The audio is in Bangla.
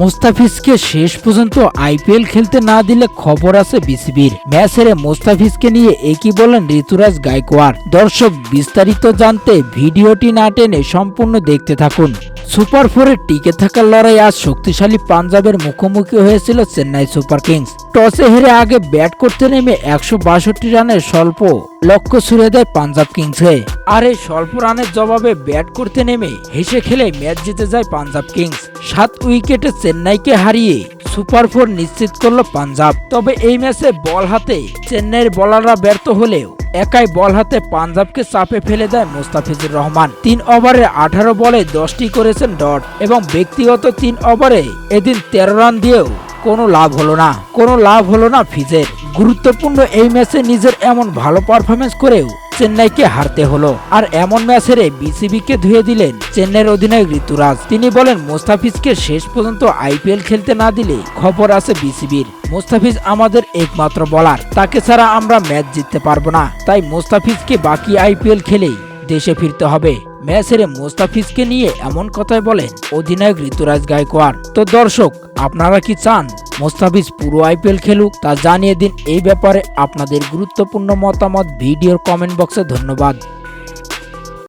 মোস্তাফিজকে শেষ পর্যন্ত আইপিএল খেলতে না দিলে খবর আছে বিসিবির। ম্যাচ হেরে মোস্তাফিজকে নিয়ে একই বলেন ঋতুরাজ গায়কোয়াড়। দর্শক বিস্তারিত জানতে ভিডিওটি না টেনে সম্পূর্ণ দেখতে থাকুন। সুপার ফোরে টিকে থাকার লড়াই আজ শক্তিশালী পাঞ্জাবের মুখোমুখি হয়েছিল চেন্নাই সুপার কিংস। টসে হেরে আগে ব্যাট করতে নেমে একশো বাষট্টি রানের স্বল্প লক্ষ্য ছুড়ে দেয় পাঞ্জাব কিংসে আর এই স্বল্প রানের জবাবে ব্যাট করতে নেমে হেসে খেলে ম্যাচ জিতে যায় পাঞ্জাব কিংস। সাত উইকেটে চেন্নাইকে হারিয়ে সুপার ফোর নিশ্চিত করল পাঞ্জাব। তবে এই ম্যাচে বল হাতে চেন্নাইয়ের বলাররা ব্যর্থ হলেও একাই বল হাতে পাঞ্জাবকে চাপে ফেলে দেয় মোস্তাফিজুর রহমান। তিন ওভারে আঠারো বলে দশটি করেছেন ডট এবং ব্যক্তিগত তিন ওভারে এদিন তেরো রান দিয়েও কোনো লাভ হলো না। কোনো লাভ হলো না ফিজের। গুরুত্বপূর্ণ এই ম্যাচে নিজের এমন ভালো পারফরমেন্স করেও চেন্নাইকে হারতে হলো। আর এমন ম্যাচ হেরে বিসিবিকে ধুয়ে দিলেন চেন্নাইয়ের অধিনায়ক ঋতুরাজ। তিনি বলেন, মোস্তাফিজকে শেষ পর্যন্ত আইপিএল খেলতে না দিলে খবর আছে বিসিবির। মোস্তাফিজ আমাদের একমাত্র বলার তাকে ছাড়া আমরা ম্যাচ জিততে পারব না। তাই মোস্তাফিজকে বাকি আইপিএল খেলেই দেশে ফিরতে হবে। ম্যাচ হেরে মোস্তাফিজকে নিয়ে এমন কথাই বলেন অধিনায়ক ঋতুরাজ গায়কোয়াড়। তো দর্শক, আপনারা কি চান? মোস্তাফিজ পুরো আইপিএল খেলুক তা জানিয়ে দিন এই ব্যাপারে আপনাদের গুরুত্বপূর্ণ মতামত ভিডিওর কমেন্ট বক্সে ধন্যবাদ।